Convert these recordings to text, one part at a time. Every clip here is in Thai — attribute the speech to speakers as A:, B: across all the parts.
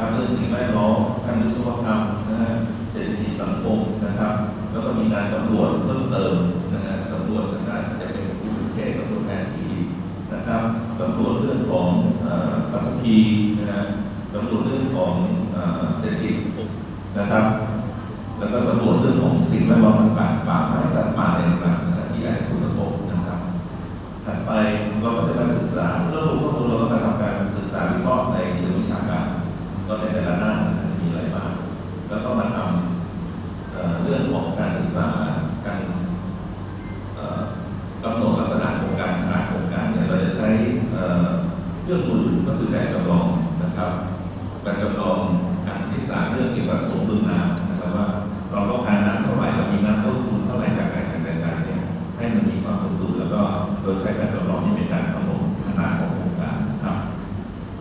A: นะครับเรื่องสิ่งแวดล้อมการวิศวกรรมนะฮะเศรษฐกิจสังคมนะครับ แล้วก็มีการสำรวจเพิ่มเติมนะฮะสำรวจทางด้านจะเป็นภูมิประเทสำรวจแผนที่นะครับสำรวจเรื่องของปัตภีนะฮะสำรวจเรื่องของเศรษฐกิจนะครับ แล้วก็สำรวจเรื่องของสิ่งแวดล้อมต่างๆป่าไม้สัตว์ป่าอะไรต่างๆนะฮะที่อาจจะถูกกระทบนะครับ ถัดไป เครื่องมือก็คือแบบจำลองนะครับแบบจำลองการวิสาเรื่องเกี่ยวกับสมดุลน้ำนะครับว่าเราต้องการน้ำเท่าไหร่เรามีน้ำต้นทุนเท่าไหร่จากการจัดการเนี่ยให้มันมีความสมดุลแล้วก็โดยใช้การทดลองที่เป็นการกำหนดขนาดของโครงการครับ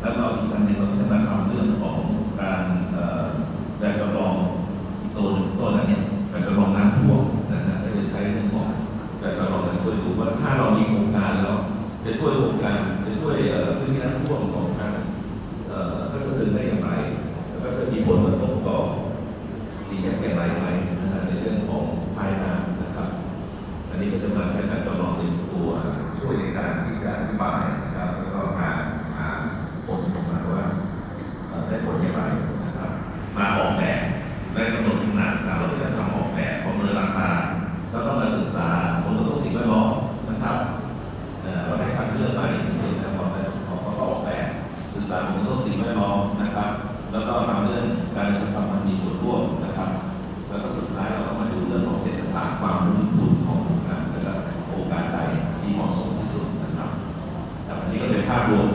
A: แล้วก็อีกอันหนึ่งเราจะมาทำเรื่องของการเอ่อแบบจำลองตัวหนึ่งตัวนั้นเนี่ยแบบจำลองน้ำท่วมนะฮะก็จะใช้เรื่องของแบบจำลองมาช่วยดูว่าถ้าเรามีโครงการแล้วจะช่วยโครงการจะช่วย มีน้ำท่วมของทางเอ่อพัสดุได้อย่างไรแล้วก็จะมีผลกระทบ แล้วก็ทำเรื่องการประชาสัมพย์มีส่วนร่วมนะครับ แล้วก็สุดท้ายเราก็มาดูเรื่องของเศรษฐศาสตร์ความรุ่งทุนของโครงการแต่ละโครงการใดที่เหมาะสมที่สุดนะครับแต่อันนี้ก็เป็นภาพรวม